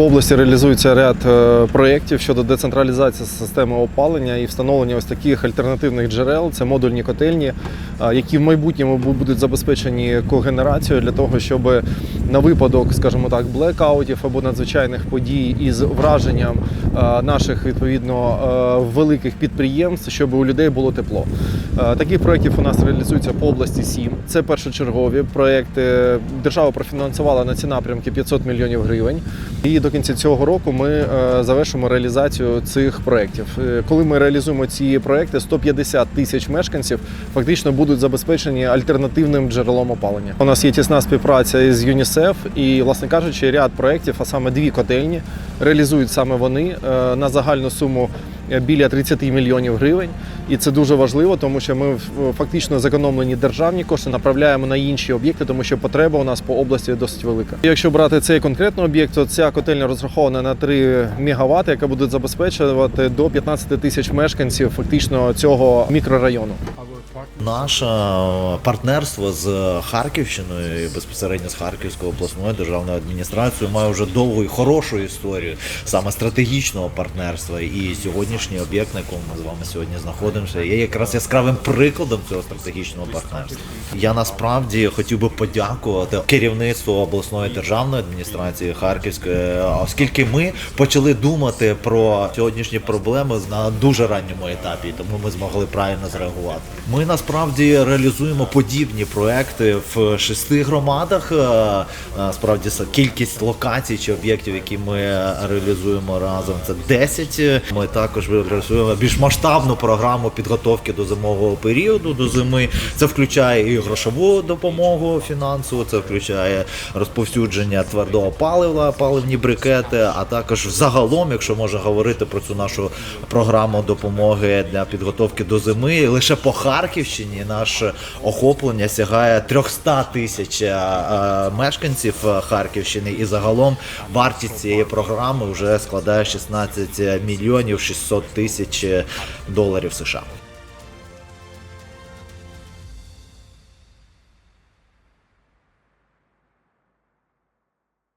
По області реалізується ряд е, проєктів щодо децентралізації системи опалення і встановлення ось таких альтернативних джерел. Це модульні котельні, е, які в майбутньому будуть забезпечені когенерацією для того, щоб на випадок, скажімо так, блекаутів або надзвичайних подій із враженням е, наших відповідно великих підприємств, щоб у людей було тепло. Таких проєктів у нас реалізується по області 7. Це першочергові проєкти. Держава профінансувала на ці напрямки 500 мільйонів гривень. І до кінця цього року ми е, завершимо реалізацію цих проєктів. Е, Коли ми реалізуємо ці проєкти, 150 тисяч мешканців фактично будуть забезпечені альтернативним джерелом опалення. У нас є тісна співпраця із ЮНІСЕФ і, власне кажучи, ряд проєктів, а саме дві котельні, реалізують саме вони е, на загальну суму біля 30 мільйонів гривень. І це дуже важливо, тому що ми фактично зекономлені державні кошти направляємо на інші об'єкти, тому що потреба у нас по області досить велика. Якщо брати цей конкретний об'єкт, то ця котельня розрахована на 3 МВт, яка буде забезпечувати до 15 тисяч мешканців фактично цього мікрорайону. Наше партнерство з Харківщиною, безпосередньо з Харківською обласною державною адміністрацією, має вже довгу і хорошу історію саме стратегічного партнерства. І сьогоднішній об'єкт, на якому ми з вами сьогодні знаходимося, є якраз яскравим прикладом цього стратегічного партнерства. Я насправді хотів би подякувати керівництву обласної державної адміністрації Харківської, оскільки ми почали думати про сьогоднішні проблеми на дуже ранньому етапі, тому ми змогли правильно зреагувати. Ми насправді реалізуємо подібні проекти в шести громадах. Е, е, са- кількість локацій чи об'єктів, які ми реалізуємо разом, це 10. Ми також реалізуємо більш масштабну програму підготовки до зимового періоду до зими. Це включає і грошову допомогу фінансову, це включає розповсюдження твердого палива, паливні брикети, а також загалом, якщо можна говорити про цю нашу програму допомоги для підготовки до зими, лише по Харківщині наше охоплення сягає 300 тисяч е, мешканців е, Харківщини, і загалом вартість цієї програми вже складає 16 мільйонів 600 тисяч доларів США.